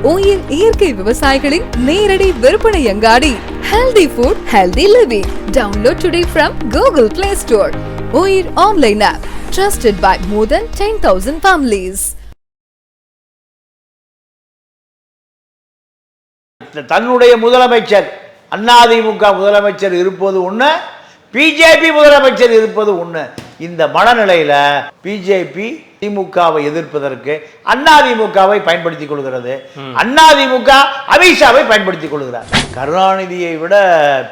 Oil இயற்கை விவசாயிகளின் நேரடி விற்பனை அங்காடி. Healthy food healthy living download today from Google Play Store oil online app trusted by more than ten thousand families தன்னுடைய முதலமைச்சர் அதிமுக முதலமைச்சர் இருப்பது ஒன்று பிஜேபி முதலமைச்சர் இருப்பது ஒன்று இந்த மனநிலையில் பிஜேபி திமுகவை எதிர்ப்பதற்கு அதிமுகவை பயன்படுத்திக் கொள்கிறது. அதிமுக அமித்ஷாவை பயன்படுத்திக் கொள்கிறார். கருணாநிதியை விட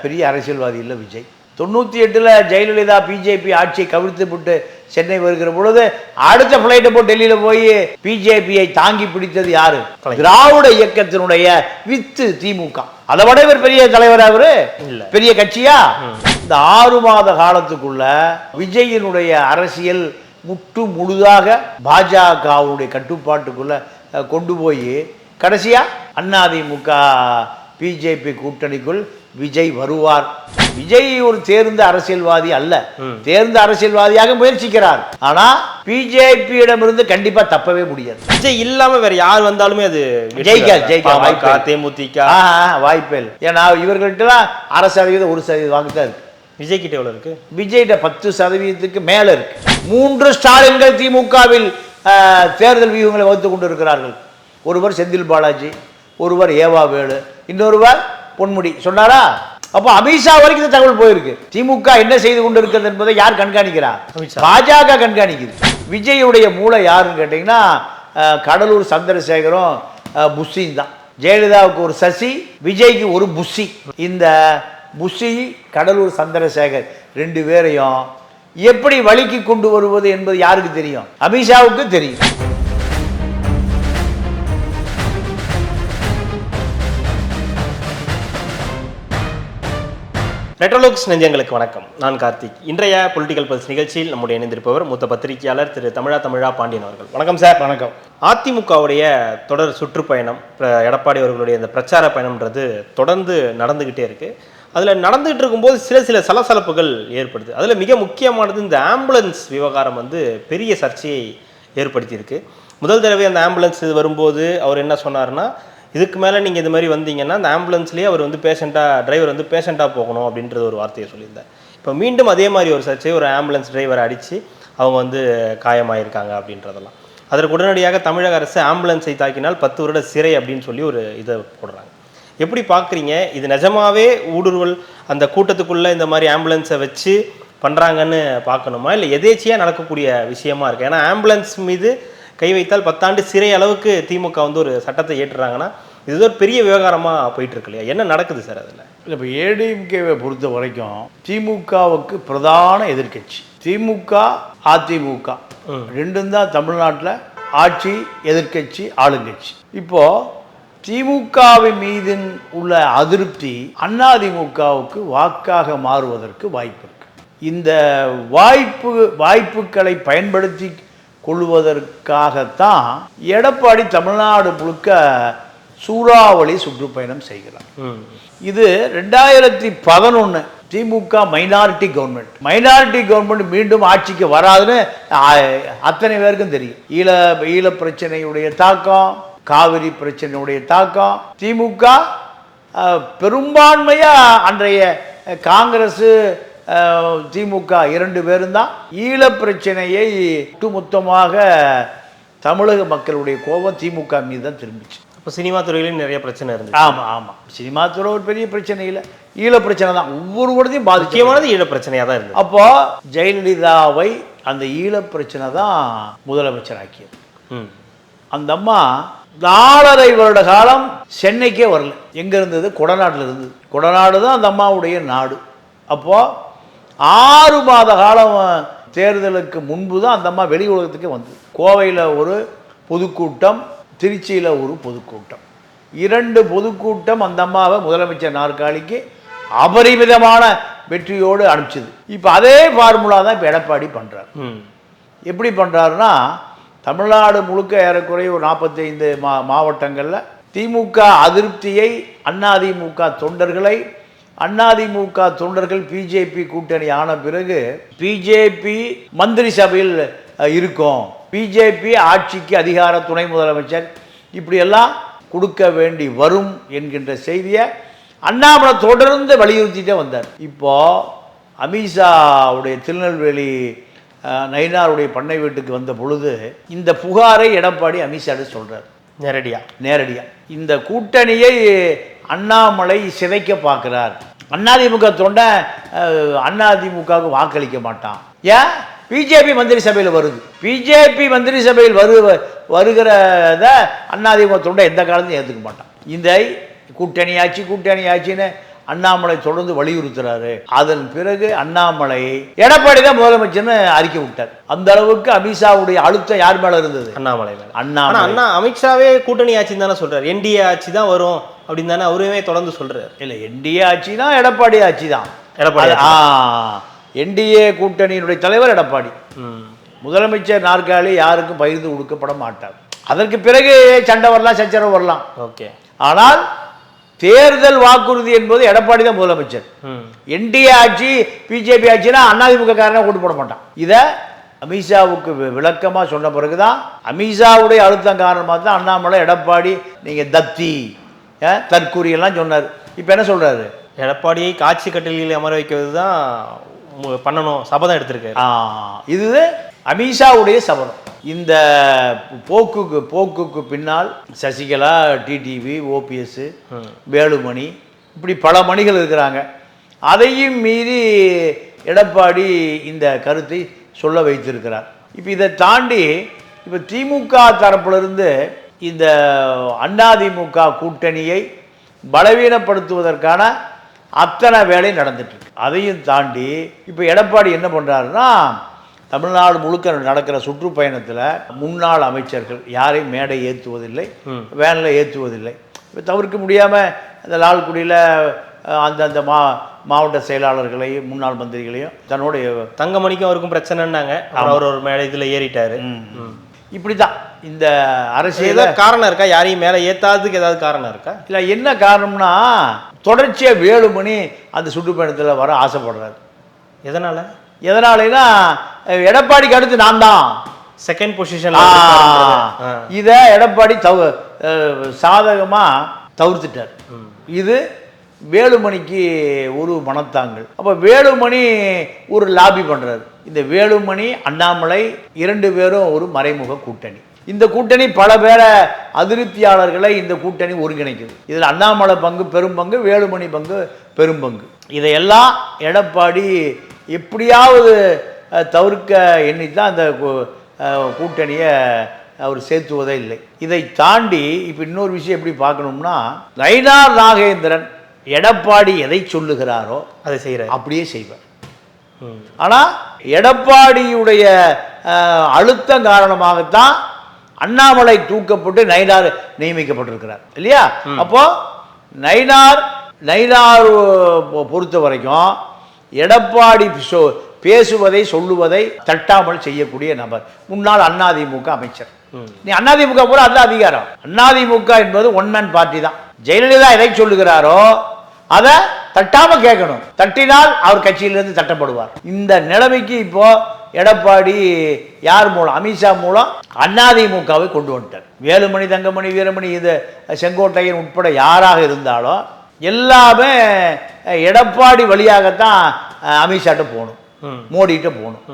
பெரிய அரசியல்வாதி இல்லை விஜய். தொண்ணூற்றி எட்டில் ஜெயலலிதா பிஜேபி ஆட்சியை கவிழ்த்து விட்டு சென்னை வருகிற பொழுது அடுத்த ஃப்ளைட்டை போட்டு டெல்லியில் போய் பிஜேபியை தாங்கி பிடித்தது யாரு? திராவிட இயக்கத்தினுடைய வித்து திமுக. அதை விட இவர் பெரிய தலைவர் அவரு. பெரிய கட்சியா? இந்த ஆறு மாத காலத்துக்குள்ள விஜயினுடைய அரசியல் முற்று முழுதாக பாஜகவுடைய கட்டுப்பாட்டுக்குள்ள கொண்டு போய் கடைசியா அதிமுக பிஜேபி கூட்டணிக்குள் விஜய் வருவார். விஜய் ஒரு தேர்ந்த அரசியல்வாதி அல்ல. தேர்ந்த அரசியல்வாதியாக முயற்சிக்கிறார். ஆனா பிஜேபியிடமிருந்து கண்டிப்பா தப்பவே முடியாது. விஜய் இல்லாம வேற யார் வந்தாலுமே அது. ஜெயிக்காது, பாமக, வாய்ப்பே ஆ, வாய்ப்பே இல்லை. ஏன்னா இவர்கள்ட்டலாம் அரை சதவீதம் ஒரு சதவீதம் வாங்கித்தான் இருக்கு. விஜய் கிட்ட எவ்வளவு இருக்கு? விஜய்கிட்ட பத்து சதவீதத்துக்கு மேல இருக்கு. மூன்று ஸ்டாலின்கள் திமுகவில் தேர்தல் வியூகங்களை வகுத்து கொண்டு இருக்கிறார்கள் ஒருவர் செந்தில் பாலாஜி ஒருவர் ஏவா வேலு இன்னொருவர் பொன்முடி. சொன்னாரா? அப்போ அமித்ஷா வரைக்கும் இந்த தகவல் போயிருக்கு. திமுக என்ன செய்து கொண்டு இருக்கிறது என்பதை யார் கண்காணிக்கிறா. பாஜக கண்காணிக்குது. விஜயுடைய மூளை யாருன்னு கேட்டிங்கன்னா கடலூர் சந்திரசேகரும் புஷ்ஷியும் தான். ஜெயலலிதாவுக்கு ஒரு சசி விஜய்க்கு ஒரு புஷி இந்த புஷி கடலூர் சந்திரசேகர் ரெண்டு பேரையும் எப்படி வழிக்கு கொண்டு வருவது என்பது யாருக்கு தெரியும்? அமித்ஷாவுக்கு தெரியும். ரெட்ரோலுக்ஸ் நெஞ்சங்களுக்கு வணக்கம். நான் கார்த்திக். இன்றைய பொலிட்டிக்கல் பல்ஸ் நிகழ்ச்சியில் நம்முடைய இணைந்திருப்பவர் மூத்த பத்திரிகையாளர் திரு தமிழா தமிழா பாண்டியன் அவர்கள். வணக்கம் சார். வணக்கம். அதிமுகவுடைய தொடர் சுற்றுப்பயணம் பிர- எடப்பாடி அவர்களுடைய இந்த பிரச்சார பயணம்ன்றது தொடர்ந்து நடந்துகிட்டே இருக்கு. அதில் நடந்துகிட்டு இருக்கும்போது சில சில சலசலப்புகள் ஏற்படுது. அதில் மிக முக்கியமானது இந்த ஆம்புலன்ஸ் விவகாரம் வந்து பெரிய சர்ச்சையை ஏற்படுத்தியிருக்கு. முதல் தடவை அந்த ஆம்புலன்ஸ் இது வரும்போது அவர் என்ன சொன்னார்னா இதுக்கு மேலே நீங்கள் இது மாதிரி வந்தீங்கன்னா அந்த ஆம்புலன்ஸ்லேயே அவர் வந்து பேஷண்ட்டாக டிரைவர் வந்து பேஷண்ட்டாக போகணும் அப்படின்றது ஒரு வார்த்தையை சொல்லியிருந்தார். இப்போ மீண்டும் அதே மாதிரி ஒரு சர்ச்சை ஒரு ஆம்புலன்ஸ் டிரைவரை அடித்து அவங்க வந்து காயமாயிருக்காங்க அப்படின்றதெல்லாம். அதற்கு உடனடியாக தமிழக அரசு ஆம்புலன்ஸை தாக்கினால் பத்து வருட சிறை அப்படின்னு சொல்லி ஒரு இதை போடுறாங்க. எப்படி பார்க்குறீங்க? இது நிஜமாவே ஊடுருவல் அந்த கூட்டத்துக்குள்ளே இந்த மாதிரி ஆம்புலன்ஸை வச்சு பண்ணுறாங்கன்னு பார்க்கணுமா? இல்லை எதேச்சியாக நடக்கக்கூடிய விஷயமா இருக்கு? ஏன்னா ஆம்புலன்ஸ் மீது கை வைத்தால் பத்தாண்டு சிறை அளவுக்கு திமுக வந்து ஒரு சட்டத்தை ஏற்றுறாங்கன்னா இது ஒரு பெரிய விவகாரமாக போயிட்டு இருக்கு இல்லையா என்ன நடக்குது சார் அதில்? இல்லை இப்போ ஏடிஎம்கேவை பொறுத்த வரைக்கும் திமுகவுக்கு பிரதான எதிர்க்கட்சி. திமுக அதிமுக. ரெண்டும் தான் தமிழ்நாட்டில் ஆட்சி எதிர்க்கட்சி ஆளுங்கட்சி. இப்போ திமுகவின் மீது உள்ள அதிருப்தி அதிமுகவுக்கு வாக்காக மாறுவதற்கு வாய்ப்பு இருக்கு இந்த வாய்ப்பு வாய்ப்புகளை பயன்படுத்தி கொள்வதற்காகத்தான் எடப்பாடி தமிழ்நாடு முழுக்க சூறாவளி சுற்றுப்பயணம் செய்கிறார். இது ரெண்டாயிரத்தி பதினொன்று DMK minority government. Minority government மீண்டும் ஆட்சிக்கு வராதுன்னு அத்தனை பேருக்கும் தெரியும். ஈழ ஈழ பிரச்சனையுடைய தாக்கம் காவிரி பிரச்சனையுடைய தாக்கம். திமுக ஆ, பெரும்பான்மையா அன்றைய காங்கிரஸ் திமுக இரண்டு பேரும் தான். ஈழ பிரச்சனையை ஒட்டுமொத்தமாக தமிழக மக்களுடைய கோபம் திமுக மீது தான் திரும்பிச்சு. அப்போ சினிமா துறையிலும் நிறைய பிரச்சனை இருந்துச்சு. ஆமா ஆமா. சினிமா துறை ஒரு பெரிய பிரச்சனை இல்லை. ஈழ பிரச்சனை தான். ஒவ்வொரு இடத்தையும் முக்கியமானது ஈழ பிரச்சனையாக தான் இருந்தது. அப்போ ஜெயலலிதாவை அந்த ஈழ பிரச்சனை தான் முதலமைச்சராக்கியது ம். அந்த அம்மா நாலரை வருட காலம் சென்னைக்கே வரல. எங்க இருந்தது? கொடநாட்டில் இருந்தது. கொடநாடு தான் அந்த அம்மாவுடைய நாடு. அப்போ ஆறு மாத காலம் தேர்தலுக்கு முன்பு தான் அந்த அம்மா வெளி உலகத்துக்கே வந்தது. கோவையில் ஒரு பொதுக்கூட்டம் திருச்சியில் ஒரு பொதுக்கூட்டம். இரண்டு பொதுக்கூட்டம் அந்த அம்மாவை முதலமைச்சர் நாற்காலிக்கு அபரிமிதமான வெற்றியோடு அனுப்பிச்சது. இப்போ அதே ஃபார்முலா தான் இப்போ எடப்பாடி பண்ணுறார் எப்படி பண்ணுறாருன்னா தமிழ்நாடு முழுக்க ஏறக்குறைய ஒரு நாற்பத்தைந்து மா மாவட்டங்களில் திமுக அதிருப்தியை அதிமுக தொண்டர்களை அதிமுக தொண்டர்கள் பிஜேபி கூட்டணி ஆன பிறகு பிஜேபி மந்திரி சபையில் இருக்கும். பிஜேபி ஆட்சிக்கு அதிகார துணை முதலமைச்சர் இப்படியெல்லாம் கொடுக்க வேண்டி வரும் என்கின்ற செய்தியை அண்ணாமலை தொடர்ந்து வலியுறுத்திட்டே வந்தார். இப்போ அமித்ஷாவுடைய திருநெல்வேலி நயினாருடைய பண்ணை வீட்டுக்கு வந்த பொழுது இந்த புகாரை எடப்பாடி அமித்ஷாட்ட சொல்றார். நேரடியா? நேரடியாக இந்த கூட்டணியை அண்ணாமலை சிதைக்க பார்க்கிறார். அதிமுக தொண்டை அதிமுகவுக்கு வாக்களிக்க மாட்டான். ஏன்? பிஜேபி மந்திரி சபையில் வருது. பிஜேபி மந்திரி சபையில் வரு வருகிறத அதிமுக தொண்டை எந்த காலத்தையும் ஏற்றுக்க மாட்டான். இந்த கூட்டணி ஆட்சி கூட்டணி ஆட்சின்னு அண்ணாமலை தொடர்ந்து வலியுறுத்துறாரு. அதன் பிறகு அண்ணாமலை எடப்பாடி தான் முதலமைச்சர்னு அறிக்கை விட்டார். அந்த அளவுக்கு அமித்ஷாவுடைய அழுத்தம் யார் மேல இருந்தது? அண்ணாமலை அண்ணாமலை. அண்ணா அமித்ஷாவே கூட்டணி ஆட்சின்னு தானே சொல்றாரு. என்டிஏ ஆட்சி தான் வரும் அப்படின்னு தானே அவருமே தொடர்ந்து சொல்றாரு. இல்லை என்டிஏ ஆட்சி தான் எடப்பாடி ஆட்சி தான் எடப்பாடி ஆ என்டிஏ கூட்டணியினுடைய தலைவர் எடப்பாடி. முதலமைச்சர் நாற்காலி யாருக்கும் பகிர்ந்து கொடுக்கப்பட மாட்டார். அதற்கு பிறகு சண்டை வரலாம் சச்சரவு வரலாம். ஓகே. ஆனால் தேர்தல் வாக்குறுதி என்பது எடப்பாடி தான் முதலமைச்சர். என்டிஏ ஆட்சி பிஜேபி ஆட்சினா அதிமுக காரனை ஓட்டு போட மாட்டான். இதை அமித்ஷாவுக்கு வி- விளக்கமா சொன்ன பிறகுதான் அமித்ஷாவுடைய அழுத்தம் காரணமாக தான் அண்ணாமலை எடப்பாடி நீங்க தத்தி எல்லாம் சொன்னார். இப்போ என்ன சொல்றாரு? எடப்பாடியை காட்சி கட்டிலில் அமர வைக்கிறது தான் பண்ணணும். சபதம் எடுத்திருக்காரு. இது அமித்ஷாவுடைய சபதம் இந்த போக்குக்கு போக்குக்கு பின்னால் சசிகலா டிடிவி ஓபிஎஸ் வேலுமணி இப்படி பல மணிகள் இருக்கிறாங்க. அதையும் மீறி எடப்பாடி இந்த கருத்தை சொல்ல வைத்திருக்கிறார். இப்போ இதை தாண்டி இப்போ திமுக தரப்பிலிருந்து இந்த அதிமுக கூட்டணியை பலவீனப்படுத்துவதற்கான அத்தனை வேலை நடந்துட்டு இருக்கு. அதையும் தாண்டி இப்போ எடப்பாடி என்ன பண்ணுறாருன்னா தமிழ்நாடு முழுக்க நடக்கிற சுற்றுப்பயணத்தில் முன்னாள் அமைச்சர்கள் யாரையும் மேடை ஏற்றுவதில்லை வேனில் ஏற்றுவதில்லை. இப்போ தவிர்க்க முடியாமல் அந்த லால்குடியில் அந்தந்த மா மாவட்ட செயலாளர்களையும் முன்னாள் மந்திரிகளையும் தன்னோட தங்கமணிக்கும் அவருக்கும் பிரச்சனைன்னாங்க. அவர் ஒரு மேல இதுல ஏறிட்டாரு. இப்படி தான் இந்த அரசியல காரணம் இருக்கா? யாரையும் மேல ஏத்தாததுக்கு ஏதாவது காரணம் இருக்கா? இல்லை என்ன காரணம்னா தொடர்ச்சியாக வேலுமணி அந்த சுற்றுப்பயணத்தில் வர ஆசைப்படுறாரு. எதனால? எதனாலனா எடப்பாடிக்கு அடுத்து நான் தான். செகண்ட் பொசிஷன்ல இதை எடப்பாடி தவ அஹ், சாதகமா தவிர்த்துட்டார். இது வேலுமணிக்கு ஒரு மனத்தாங்கள் அப்போ வேலுமணி ஒரு லாபி பண்றாரு. இந்த வேலுமணி அண்ணாமலை இரண்டு பேரும் ஒரு மறைமுக கூட்டணி. இந்த கூட்டணி பல பேரை அதிருப்தியாளர்களை இந்த கூட்டணி ஒருங்கிணைக்குது. இதில் அண்ணாமலை பங்கு பெரும் பங்கு வேலுமணி பங்கு பெரும் பங்கு. இதையெல்லாம் எடப்பாடி எப்படியாவது தவிர்க்க எண்ணித்தான் அந்த கூ- அஹ், கூட்டணியை அவர் சேர்த்துவதே இல்லை. இதை தாண்டி இப்போ இன்னொரு விஷயம் எப்படி பார்க்கணும்னா நயினார் நாகேந்திரன் எடப்பாடி எதை சொல்லுகிறாரோ அதை செய்யறாரு அப்படியே செய்வார். ஆனால் எடப்பாடியுடைய அழுத்தம் காரணமாகத்தான் அண்ணாமலை தூக்கப்பட்டு நயினார் நியமிக்கப்பட்டிருக்கிறார். இல்லையா? அப்போ நயினார் நயினார் பொறுத்த வரைக்கும் எடப்பாடி பேசுவதை சொல்லுவதை தட்டாமல் செய்யக்கூடிய நபர். முன்னாள் அதிமுக அமைச்சர். நீ அதிமுக பூரா அதுதான் அதிகாரம். அதிமுக என்பது ஒன் மேன் பார்ட்டி தான். ஜெயலலிதா எதை சொல்லுகிறாரோ அதை தட்டாம கேட்கணும். தட்டினால் அவர் கட்சியிலிருந்து தட்டப்படுவார். இந்த நிலைமைக்கு இப்போ எடப்பாடி யார் மூலம் அமித்ஷா மூலம் அதிமுகவை கொண்டு வந்துட்டார். வேலுமணி தங்கமணி வீரமணி இது செங்கோட்டையன் உட்பட யாராக இருந்தாலும் எல்லாமே எடப்பாடி வழியாகத்தான் அமித்ஷாட்ட போகணும். மோடிகிட்ட போகணும்.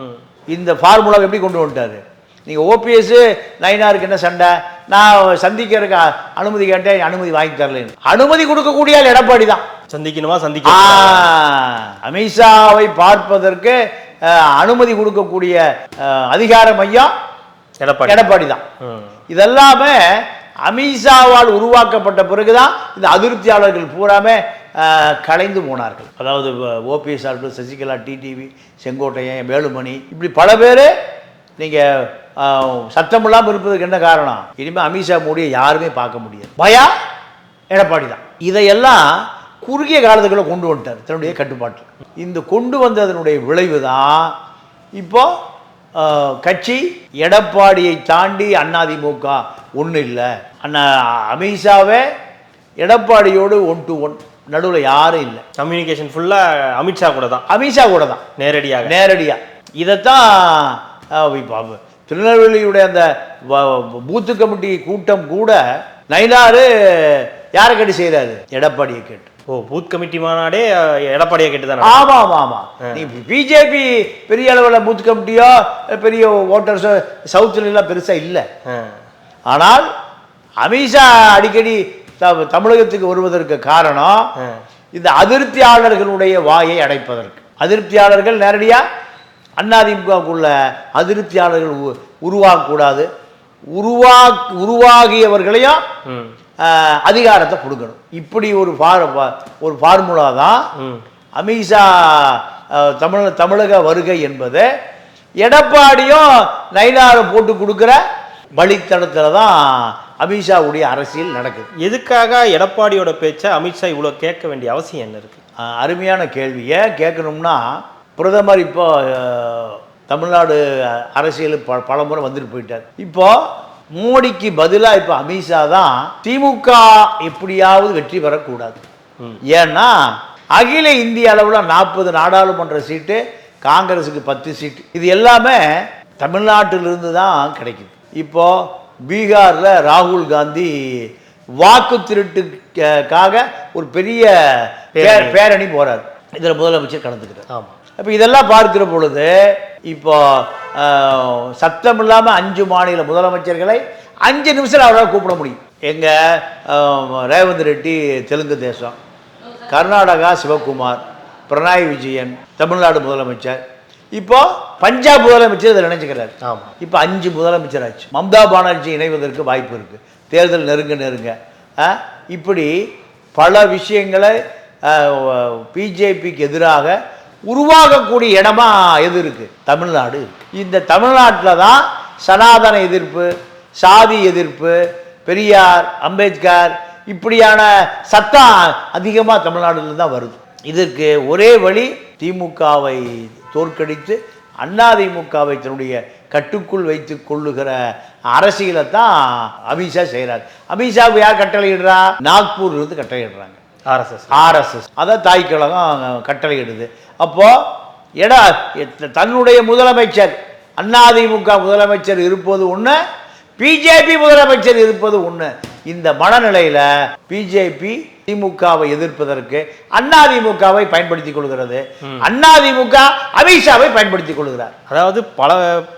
இந்த ஃபார்முலா எப்படி கொண்டு வந்துட்டாரு? நீங்கள் ஓபிஎஸ் நயினாருக்கு என்ன சண்டை? நான் சந்திக்கிறதுக்கு அனுமதி கேட்டேன் அனுமதி வாங்கி தரலன்னு. அனுமதி கொடுக்கக்கூடிய எடப்பாடி தான். சந்திக்கணுமா? சந்திக்க அமித்ஷாவை பார்ப்பதற்கு அனுமதி கொடுக்கக்கூடிய அதிகார மையம் எடப்பாடி. எடப்பாடி தான். இதெல்லாமே அமித்ஷாவால் உருவாக்கப்பட்ட பிறகுதான் இந்த அதிருப்தியாளர்கள் பூராமே கலைந்து போனார்கள். அதாவது ஓபிஎஸ் ஆகட்டும் சசிகலா டிடிவி செங்கோட்டையன் வேலுமணி இப்படி பல பேர் நீங்கள் சத்தம் இல்லாமல் இருப்பதுக்கு என்ன காரணம்? இனிமேல் அமித்ஷா மோடியை யாருமே பார்க்க முடியாது. பயா? எடப்பாடி தான். இதையெல்லாம் குறுகிய காலத்துக்குள்ளே கொண்டு வந்துட்டார் தன்னுடைய கட்டுப்பாட்டில். இந்த கொண்டு வந்ததனுடைய விளைவு தான் இப்போது கட்சி எடப்பாடியை தாண்டி அதிமுக ஒன்றும் இல்லை. அண்ணா அமித்ஷாவே எடப்பாடியோடு ஒன் டு ஒன் நடுவில் யாரும் இல்லை. கம்யூனிகேஷன் ஃபுல்லா அமித்ஷா கூட தான். அமித்ஷா கூட தான். நேரடியாக. நேரடியாக இதைத்தான் திருநெல்வேலியுடைய அந்த பூத்து கமிட்டி கூட்டம் கூட நயினாரு யாரை கேட்டு செய்கிறாரு எடப்பாடியை கேட்டு. ஓ பூத் கமிட்டி மாநாடே எடப்பாடியை கேட்டு தான்? ஆமா ஆமா ஆமா நீ பிஜேபி பெரிய அளவில் பூத் கமிட்டியோ பெரிய ஓட்டர்ஸோ சவுத்துல எல்லாம் பெருசா இல்லை. ஆனால் அமித்ஷா அடிக்கடி தமிழகத்துக்கு வருவதற்கு காரணம் இந்த அதிருப்தியாளர்களுடைய வாயை அடைப்பதற்கு. அதிருப்தியாளர்கள் நேரடியா அதிமுகவுக்குள்ள அதிருப்தியாளர்கள் உருவாகக்கூடாது. உருவா உருவாகியவர்களையும் அதிகாரத்தை கொடுக்கணும். இப்படி ஒரு ஃபார் ஒரு ஃபார்முலா தான் அமித்ஷா தமிழ் தமிழக வருகை என்பது. எடப்பாடியும் நயினாரை போட்டு கொடுக்குற வழித்தடத்தில் தான் அமித்ஷாவுடைய அரசியல் நடக்குது. எதுக்காக எடப்பாடியோட பேச்சை அமித்ஷா இவ்வளோ கேட்க வேண்டிய அவசியம் என்ன இருக்கு? ஆஹ், அருமையான கேள்வி. ஏன் கேட்கணும்னா பிரதமர் இப்போ தமிழ்நாடு அரசியல் ப பலமுறை வந்துட்டு போயிட்டார். இப்போ மோடிக்கு பதிலாக இப்போ அமித்ஷா தான் திமுக எப்படியாவது வெற்றி பெறக்கூடாது. ஏன்னா அகில இந்திய அளவில் நாற்பது நாடாளுமன்ற சீட்டு காங்கிரஸுக்கு பத்து சீட்டு. இது எல்லாமே தமிழ்நாட்டிலிருந்து தான் கிடைக்குது. இப்போ பீகாரில் ராகுல் காந்தி வாக்கு திருட்டுக்காக ஒரு பெரிய பேரணி. போறார். இதில் முதலமைச்சர் கலந்துக்கிறார் ஆமா. அப்போ இதெல்லாம் பார்க்கிற பொழுது இப்போ சத்தம் இல்லாமல் அஞ்சு மாநில முதலமைச்சர்களை அஞ்சு நிமிஷம் அவரால் கூப்பிட முடியும். எங்க ஆஹ், ரேவந்த் ரெட்டி தெலுங்கு தேசம் கர்நாடகா சிவகுமார் பினராயி விஜயன் தமிழ்நாடு முதலமைச்சர். இப்போ பஞ்சாப் முதலமைச்சர் இதில் நினைச்சுக்கிறார் ஆமா. இப்போ அஞ்சு முதலமைச்சர் ஆச்சு மம்தா பானர்ஜி இணைவதற்கு வாய்ப்பு இருக்கு. தேர்தல் நெருங்க நெருங்க. இப்படி பல விஷயங்களை பிஜேபிக்கு எதிராக உருவாகக்கூடிய இடமா எது இருக்கு? தமிழ்நாடு. இந்த தமிழ்நாட்டில் தான் சனாதன எதிர்ப்பு சாதி எதிர்ப்பு பெரியார் அம்பேத்கர் இப்படியான சத்தம் அதிகமாக தமிழ்நாடுல தான் வருது. இதற்கு ஒரே வழி திமுகவை தோற்கடித்து அதிமுகவை தன்னுடைய கட்டுக்குள் வைத்து கொள்ளுகிற அரசியலை தான் அமித்ஷா செய்கிறார். அமித்ஷாவுக்கு யார் கட்டளையிடுறா? நாக்பூர்ல இருந்து கட்டளையிடுறாங்க. ஆர்எஸ்எஸ். ஆர்எஸ்எஸ். அதான் தாய் கழகம் கட்டளையிடுது. அப்போ எடா தன்னுடைய முதலமைச்சர் அதிமுக முதலமைச்சர் இருப்பது ஒன்று பிஜேபி முதலமைச்சர் இருப்பது ஒன்று இந்த மனநிலையில பிஜேபி திமுகவை எதிர்ப்பதற்கு அதிமுகவை பயன்படுத்திக் கொள்கிறது. அதிமுக அமித்ஷாவை பயன்படுத்திக் கொள்கிறார். அதாவது பல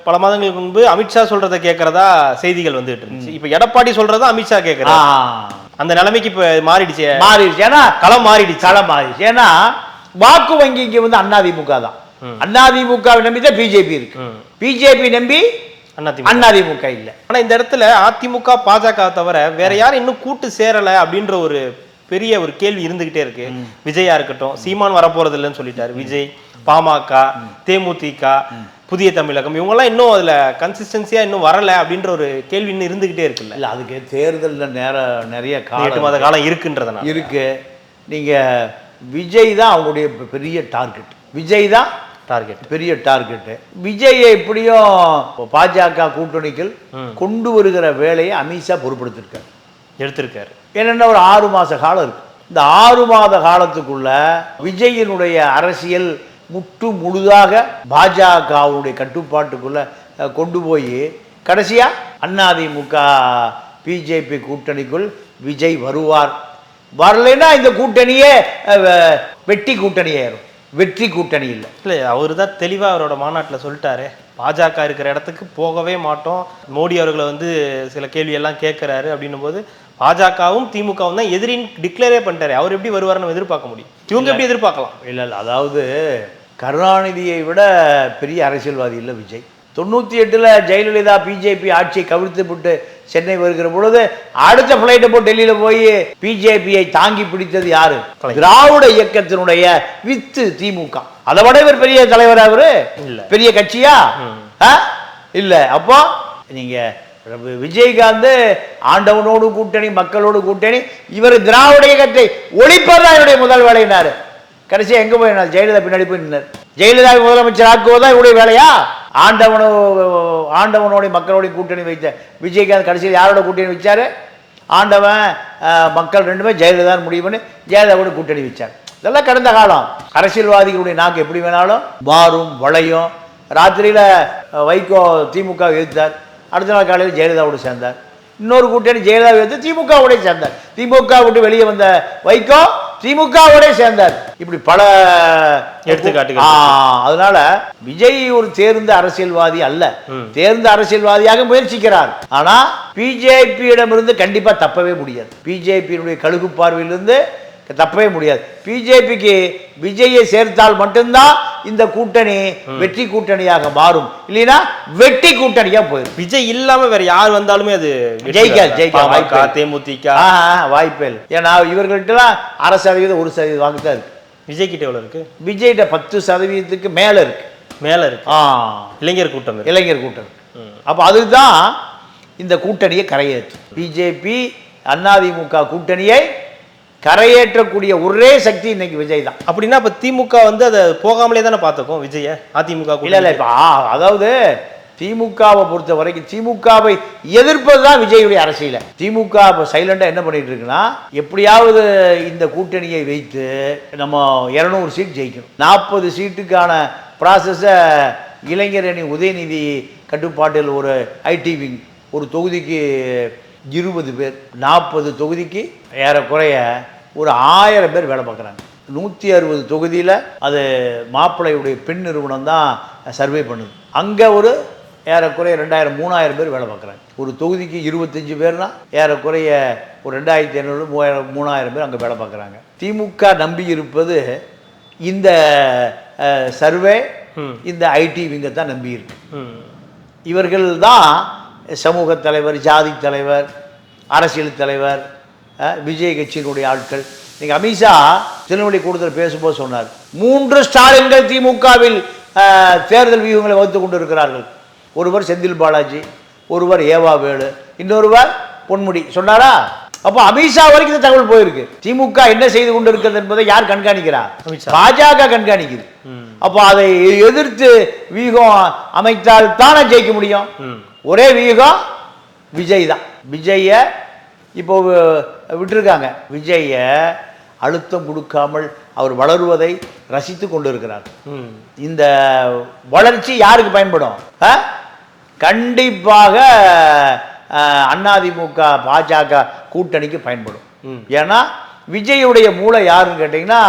பல மாதங்களுக்கு முன்பு அமித்ஷா சொல்றதை கேட்கறதா செய்திகள் வந்துட்டு இருந்துச்சு. இப்போ எடப்பாடி சொல்றதா அமித்ஷா கேட்கறா அந்த நிலைமைக்கு இப்ப மாறிடுச்சு. மாறிடுச்சு. ஏன்னா களம் மாறிடுச்சு. களம் மாறிடுச்சு. ஏன்னா வாக்கு வங்கி இங்க வந்து அதிமுக தான். அதிமுகவை நம்பி தான் பிஜேபி இருக்கு. பிஜேபி நம்பி அதிமுக இல்ல. ஆனா இந்த இடத்துல அதிமுக பாஜக தவிர வேற யாரும் இன்னும் கூட்டு சேரல அப்படின்ற ஒரு பெரிய ஒரு கேள்வி இருந்துகிட்டே இருக்கு. விஜயா இருக்கட்டும் சீமான் வரப்போறது இல்லைன்னு சொல்லிட்டாரு விஜய் பாமக தேமுதிக புதிய தமிழகம் இவங்க எல்லாம் இன்னும் அதுல கன்சிஸ்டன்சியா இன்னும் வரல அப்படின்ற ஒரு கேள்வி இன்னும் இருந்துகிட்டே இருக்குல்ல. இல்ல அதுக்கு தேர்தல்ல நேர நிறைய காலம் மாத காலம் இருக்குன்றதுனால. இருக்கு. நீங்க விஜய் தான் அவங்களுடைய பெரிய டார்கெட் விஜய் தான் டார்கெட் பெரிய டார்கெட்டு விஜயை எப்படியும் பாஜக கூட்டணிக்குள் கொண்டு வருகிற வேலையை அமித்ஷா பொறுப்படுத்திருக்காரு எடுத்திருக்காரு. என்னென்ன ஒரு ஆறு மாத காலம் இருக்கு. இந்த ஆறு மாத காலத்துக்குள்ள விஜயினுடைய அரசியல் முற்று முழுதாக பாஜகவுடைய கட்டுப்பாட்டுக்குள்ள கொண்டு போய் கடைசியா அதிமுக பிஜேபி கூட்டணிக்குள் விஜய் வருவார். வரலைன்னா இந்த கூட்டணியே வெட்டி கூட்டணி ஆயிரும் வெற்றி கூட்டணி இல்லை. இல்ல அவரு தான் தெளிவா அவரோட மாநாட்டுல சொல்லிட்டாரு. பாஜக இருக்கிற இடத்துக்கு போகவே மாட்டோம். மோடி அவர்களை வந்து சில கேள்வி எல்லாம் கேட்கிறாரு அப்படின்னும் போது பாஜகவும் திமுகவும் தான் எதிரின்னு டிக்ளேரே பண்ணிட்டாரு. அவர் எப்படி வருவாருன்னு நம்ம எதிர்பார்க்க முடியும். இவங்க எப்படி எதிர்பார்க்கலாம்? இல்லை இல்லை. அதாவது கருணாநிதியை விட பெரிய அரசியல்வாதி இல்லை விஜய். தொண்ணூற்றி எட்டில் ஜெயலலிதா பிஜேபி ஆட்சியை கவிழ்த்து விட்டு சென்னை வருகிற பொழுது அடுத்த ஃப்ளைட்டை போய் டெல்லியில் போய் பிஜேபியை தாங்கி பிடித்தது யாரு. திராவிட இயக்கத்தினுடைய வித்து திமுக. அதை விட இவர் பெரிய தலைவர் அவரு? இல்ல. பெரிய கட்சியா? இல்ல. அப்போ நீங்க வி- விஜயகாந்த் ஆண்டவனோடு கூட்டணி மக்களோடு கூட்டணி இவர் திராவிட இயக்கத்தை ஒழிப்பதுதான் என்னுடைய முதல் வேலையினாரு கடைசியா எங்க போய் நின்னார்? ஜெயலலிதா பின்னாடி போய் நின்னார். ஜெயலலிதா முதலமைச்சர் ஆக்குவதா இவருடைய வேலையா? ஆண்டவனோ ஆண்டவனோட மக்களோட கூட்டணி வைத்த விஜயகாந்த் கடைசியில் யாரோட கூட்டணி வச்சார்? ஆண்டவன் மக்கள் ரெண்டுமே ஜெயலலிதா முடிவு பண்ணி ஜெயலலிதாவோட கூட்டணி வச்சார். இதெல்லாம் கடந்த காலம். அரசியல்வாதிகளுடைய நாக்கு எப்படி வேணாலும் மாறும் வளையும். ராத்திரியில் வைகோ திமுக எதிர்த்தார். அடுத்த நாள் காலையில் ஜெயலலிதாவோடு சேர்ந்தார். இன்னொரு கூட்டணி ஜெயலலிதா வைத்து திமுகவோட சேர்ந்தார். திமுக விட்டு வெளியே வந்த வைகோ திமுகவோட சேர்ந்தார். இப்படி பல எடுத்துக்காட்டுகள் ஆ, அதனால விஜய் ஒரு தேர்ந்த அரசியல்வாதி அல்ல. தேர்ந்த அரசியல்வாதியாக முயற்சிக்கிறார். ஆனா பிஜேபியிடமிருந்து கண்டிப்பா தப்பவே முடியாது. பிஜேபியினுடைய கழுகு பார்வையிலிருந்து தப்பவே முடியாது. பிஜேபிக்கு விஜயை சேர்த்தால் மட்டும்தான் இந்த கூட்டணி வெற்றி கூட்டணியாக மாறும். இல்லைன்னா வெட்டி கூட்டணியா போயிடும். விஜய் இல்லாம வேற யார் வந்தாலுமே அது ஜெயிக்காது. ஜெயிக்காது, வாய்ப்பே. தேமுதிக. வாய்ப்பே இல்லை. ஏன்னா இவர்கள்ட்டலாம் அரை சதவீதம் ஒரு சதவீதம் தான் இருக்கு. விஜய் கிட்ட எவ்வளவு இருக்கு? விஜய்கிட்ட பத்து சதவீதத்துக்கு மேல இருக்கு. மேல இருக்கு. ஆ. இளைஞர் கூட்டம் இளைஞர் கூட்டணி அப்போ அதுதான் இந்த கூட்டணியை கரையேற்றும். பிஜேபி அதிமுக கூட்டணியை கரையேற்றக்கூடிய ஒரே சக்தி இன்னைக்கு விஜய் தான். அப்படின்னா இப்ப திமுக வந்து அதை போகாமலே தானே பார்த்துக்கும் விஜய அதிமுக இல்ல. இல்ல இப்போ அதாவது திமுகவை பொறுத்த வரைக்கும் திமுகவை எதிர்ப்பது தான் விஜயுடைய அரசியல. திமுக இப்போ சைலண்டாக என்ன பண்ணிட்டு இருக்குன்னா எப்படியாவது இந்த கூட்டணியை வைத்து நம்ம இரநூறு சீட் ஜெயிக்கணும். நாற்பது சீட்டுக்கான ப்ராசஸை இளைஞர் அணி உதயநிதி கட்டுப்பாட்டில் ஒரு ஐடி விங் ஒரு தொகுதிக்கு இருபது பேர் நாற்பது தொகுதிக்கு ஏறக்குறைய ஒரு ஆயிரம் பேர் வேலை பார்க்குறாங்க. நூற்றி அறுபது தொகுதியில் அது மாப்பிள்ளையுடைய பெண் நிறுவனம் தான் சர்வே பண்ணுது. அங்கே ஒரு ஏறக்குறைய ரெண்டாயிரம் மூணாயிரம் பேர் வேலை பார்க்குறாங்க. ஒரு தொகுதிக்கு இருபத்தஞ்சு பேர்னா ஏறக்குறைய ஒரு ரெண்டாயிரத்தி ஐநூறு மூவாயிரம் மூணாயிரம் பேர் அங்கே வேலை பார்க்குறாங்க. திமுக நம்பி இருப்பது இந்த சர்வே இந்த ஐடி விங்கை தான் நம்பி இருக்கு. ம். இவர்கள் தான் சமூக தலைவர் ஜாதி தலைவர் அரசியல் தலைவர் விஜய் கட்சியினுடைய ஆட்கள். நீங்கள் அமித்ஷா திருநெல்வேலி கூட்டத்தில் பேசும்போது சொன்னார் மூன்று ஸ்டாலின்கள் திமுகவில் தேர்தல் வியூகங்களை வகுத்து கொண்டு இருக்கிறார்கள் ஒருவர் செந்தில் பாலாஜி ஒருவர் ஏவா வேலு இன்னொருவர் பொன்முடி. சொன்னாரா? அப்போ அமித்ஷா வரைக்கும் இந்த தகவல் போயிருக்கு. திமுக என்ன செய்து கொண்டு இருக்கிறது என்பதை யார் கண்காணிக்கிறா? அமித்ஷா. பாஜக கண்காணிக்குது. அப்போ அதை எதிர்த்து வியூகம் அமைத்தால் தானே ஜெயிக்க முடியும். ஒரே வியூகம் விஜய் தான். விஜய இப்போ விட்டிருக்காங்க விஜய அழுத்தம் கொடுக்காமல் அவர் வளருவதை ரசித்து கொண்டு இருக்கிறார். இந்த வளர்ச்சி யாருக்கு பயன்படும்? கண்டிப்பாக அதிமுக பாஜக கூட்டணிக்கு பயன்படும். ஏன்னா விஜயுடைய மூளை யாருன்னு கேட்டிங்கன்னா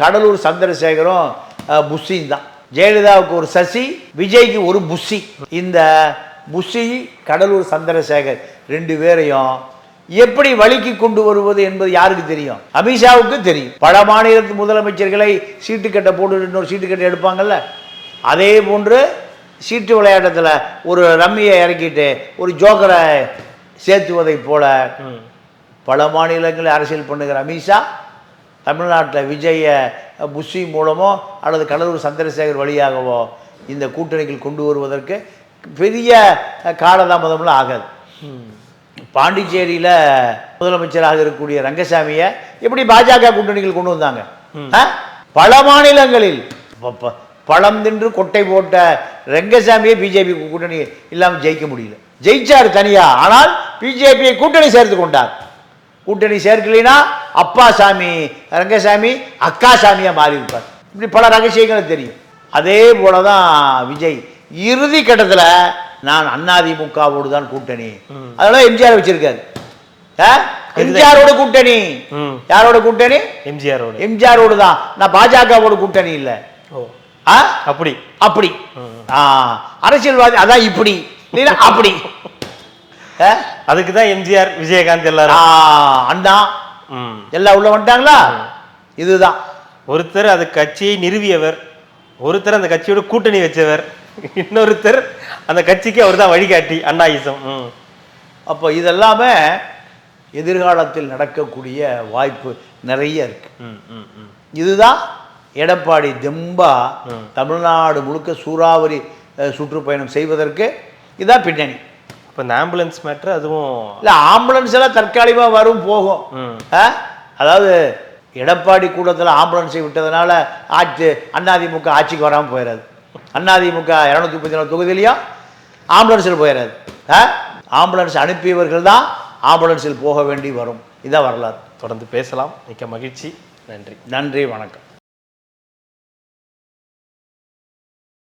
கடலூர் சந்திரசேகரும் புஷ்ஷியும் தான் ஜெயலலிதாவுக்கு ஒரு சசி விஜய்க்கு ஒரு புஷி இந்த புஷி கடலூர் சந்திரசேகர் ரெண்டு பேரையும் எப்படி வழிக்கு கொண்டு வருவது என்பது யாருக்கு தெரியும் அமித்ஷாவுக்கு தெரியும் பல மாநிலத்து முதலமைச்சர்களை சீட்டு கட்டை போட்டு இன்னொரு சீட்டு கட்டை எடுப்பாங்கல்ல அதே போன்று சீட்டு விளையாட்டத்தில் ஒரு ரம்மியை இறக்கிட்டு ஒரு ஜோக்கரை சேர்த்துவதைப் போல. பல மாநிலங்களில் அரசியல் பண்ணுகிற அமித்ஷா தமிழ்நாட்டில் விஜய புஷி மூலமோ அல்லது கடலூர் சந்திரசேகர் வழியாகவோ இந்த கூட்டணிகள் கொண்டு வருவதற்கு பெரிய காலதாமதம்லாம் ஆகாது. பாண்டிச்சேரியில் முதலமைச்சராக இருக்கக்கூடிய ரங்கசாமியை எப்படி பாஜக கூட்டணிகள் கொண்டு வந்தாங்க? பல மாநிலங்களில் பழம் தின்று கொட்டை போட்ட ரங்கசாமியை பிஜேபி கூட்டணி இல்லாமல் ஜெயிக்க முடியல. ஜெயிச்சார் தனியா ஆனால் பிஜேபியை கூட்டணி சேர்த்து கொண்டார். கூட்டணி சேர்க்கலைன்னா அப்பா சாமி ரங்கசாமி அக்கா சாமியா மாறி இருப்பார் இப்படி பல ரகசியங்கள் தெரியும். அதே போல தான் விஜய். இறுதி கட்டத்துல நான் அதிமுகவோடு தான் கூட்டணி. அதெல்லாம் எம்ஜிஆர் வச்சிருக்காரு? எம்ஜிஆரோட கூட்டணி. யாரோட கூட்டணி? எம்ஜிஆரோட. எம்ஜிஆரோடு தான். நான் பாஜகவோட கூட்டணி இல்லை. அப்படி. அப்படி. ஆ. அரசியல்வாதி அதான் இப்படி. அப்படி? அதுக்கு தான் எம்ஜிஆர் விஜயகாந்த் எல்லாரும். அண்ணா. எல்லாம் உள்ள வந்துட்டாங்களா? இதுதான். ஒருத்தர் அது கட்சியை நிறுவியவர் ஒருத்தர் அந்த கட்சியோட கூட்டணி வச்சவர் இன்னொருத்தர் அந்த கட்சிக்கு அவர் தான் வழிகாட்டி அண்ணாயிசம். ம். அப்போ இதெல்லாமே எதிர்காலத்தில் நடக்கக்கூடிய வாய்ப்பு நிறைய இருக்கு. ம், ம், ம். இதுதான் எடப்பாடி தெம்பா தமிழ்நாடு முழுக்க சூறாவளி சுற்றுப்பயணம் செய்வதற்கு இதான் பின்னணி. அப்ப இந்த ஆம்புலன்ஸ் மேட்ரு அதுவும் இல்லை ஆம்புலன்ஸ் எல்லாம் தற்காலிகமாக வரும் போகும்? அதாவது எடப்பாடி கூட்டத்தில் ஆம்புலன்ஸை விட்டதுனால ஆட்சி அதிமுக ஆட்சிக்கு வராமல் போயிடாது அதிமுக இரநூத்தி முப்பத்தி நாலு தொகுதியிலையும் ஆம்புலன்ஸில் போயிடாது? ஆம்புலன்ஸ் அனுப்பியவர்கள் தான் ஆம்புலன்ஸில் போக வேண்டி வரும். இதான் வரலாறு. தொடர்ந்து பேசலாம். மிக்க மகிழ்ச்சி. நன்றி. நன்றி வணக்கம்.